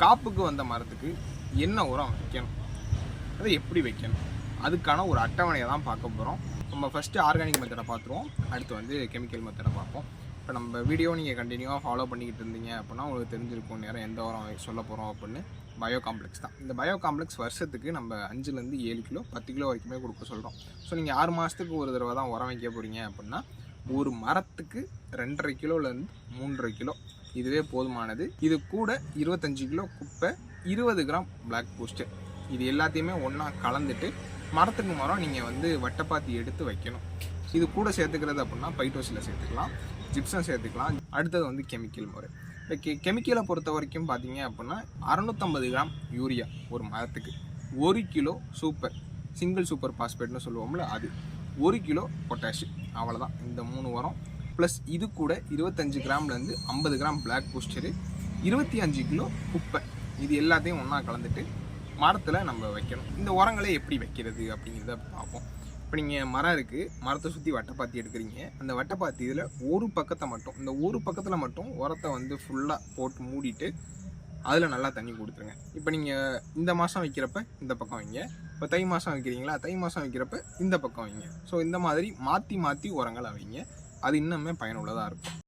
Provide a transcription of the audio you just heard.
காப்புக்கு வந்த மரத்துக்கு என்ன உரம் வைக்கணும்? அதை எப்படி வைக்கணும்? அதுக்கான ஒரு அட்டவணையை தான் பார்க்க போகிறோம் நம்ம ஃபஸ்ட்டு ஆர்கானிக் மெத்தடை பார்த்துருவோம். அடுத்து வந்து கெமிக்கல் மெத்தடை பார்ப்போம். இப்போ நம்ம வீடியோ நீங்கள் கண்டினியூவாக ஃபாலோ பண்ணிக்கிட்டு இருந்தீங்க அப்படின்னா உங்களுக்கு தெரிஞ்சிருக்கும் நேரம் எந்த உரம் சொல்ல போகிறோம் அப்படின்னு. பயோ காம்ப்ளெக்ஸ் தான். இந்த பயோ காம்ப்ளெக்ஸ் வருஷத்துக்கு நம்ம அஞ்சுலேருந்து ஏழு கிலோ பத்து கிலோ வரைக்குமே கொடுக்க சொல்கிறோம் ஸோ நீங்கள் ஆறு மாதத்துக்கு ஒரு தடவை தான் உரம் வைக்க போகிறீங்க அப்படின்னா ஒரு மரத்துக்கு ரெண்டரை கிலோலேருந்து மூன்றரை கிலோ இதுவே போதுமானது. இது கூட இருபத்தஞ்சு கிலோ குப்பை இருபது கிராம் பிளாக் பூஸ்டர் இது எல்லாத்தையுமே ஒன்றா கலந்துட்டு மரத்துக்கு மரம் நீங்கள் வந்து வட்டப்பாத்தி எடுத்து வைக்கணும். இது கூட சேர்த்துக்கிறது அப்படின்னா பைட்டோசில் சேர்த்துக்கலாம் ஜிப்சம் சேர்த்துக்கலாம். அடுத்தது வந்து கெமிக்கல் முறை. இப்போ கெ கெமிக்கலை பொறுத்த வரைக்கும் பார்த்தீங்க அப்படின்னா அறநூற்றம்பது கிராம் யூரியா ஒரு மரத்துக்கு. ஒரு கிலோ சூப்பர் சிங்கிள் சூப்பர் பாஸ்பேட்னு சொல்லுவோம்ல அது. ஒரு கிலோ பொட்டாஷ் அவ்வளோதான் இந்த மூணு உரம் ப்ளஸ் இது கூட இருபத்தஞ்சு கிராம்லேருந்து ஐம்பது கிராம் பிளாக் பூஸ்டரு இருபத்தி அஞ்சு கிலோ குப்பை. இது எல்லாத்தையும் ஒன்றா கலந்துட்டு மரத்தில் நம்ம வைக்கணும். இந்த உரங்களை எப்படி வைக்கிறது அப்படிங்கிறத பார்ப்போம். இப்போ நீங்கள் மரம் இருக்குது மரத்தை சுற்றி வட்டைப்பாத்தி எடுக்கிறீங்க. அந்த வட்டைப்பாத்தி இதில் ஒரு பக்கத்தை மட்டும் இந்த ஒரு பக்கத்தில் மட்டும் உரத்தை வந்து ஃபுல்லாக போட்டு மூடிட்டு அதில் நல்லா தண்ணி கொடுத்துருங்க. இப்போ நீங்கள் இந்த மாதம் வைக்கிறப்ப இந்த பக்கம் வைங்க. இப்போ தை மாதம் வைக்கிறீங்களா? தை மாதம் வைக்கிறப்ப இந்த பக்கம் வைங்க. ஸோ இந்த மாதிரி மாற்றி மாற்றி உரங்களை வைங்க. அது இன்னுமே பயனுள்ளதாக இருக்கும்.